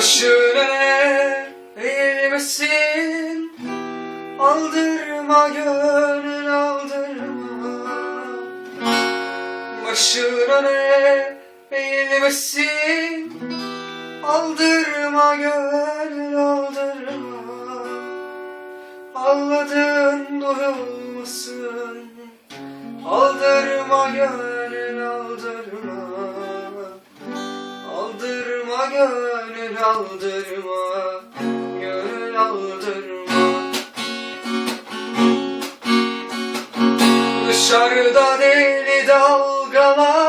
Başını eğilmesin. Aldırma gönül aldırma. Başını eğilmesin. Aldırma gönül aldırma. Ağladın duyulmasın Aldırma gönül Aldırma gönül aldırma Gönül aldırma. Dışarıda deli dalgalar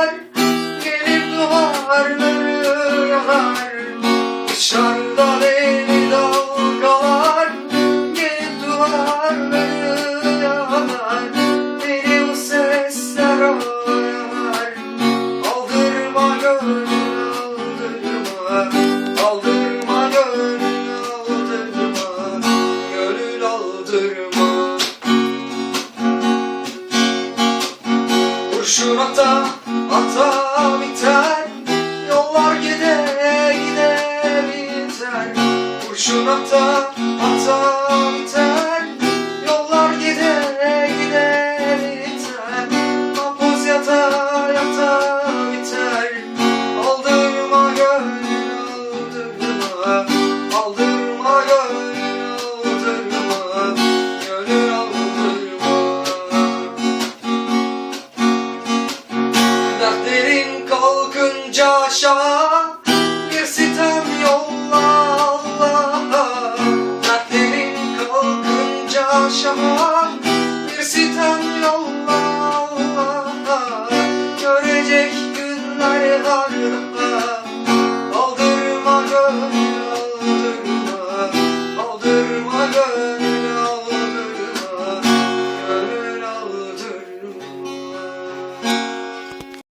kaldırma. Kurşun ata ata biter. Yollar gide gide biter. Kurşun ata ata biter. ince aşağı bir sitem yolla Allah'a Dertlerin kalkınca aşağı bir sitem yolla Allah'a Görecek günler harap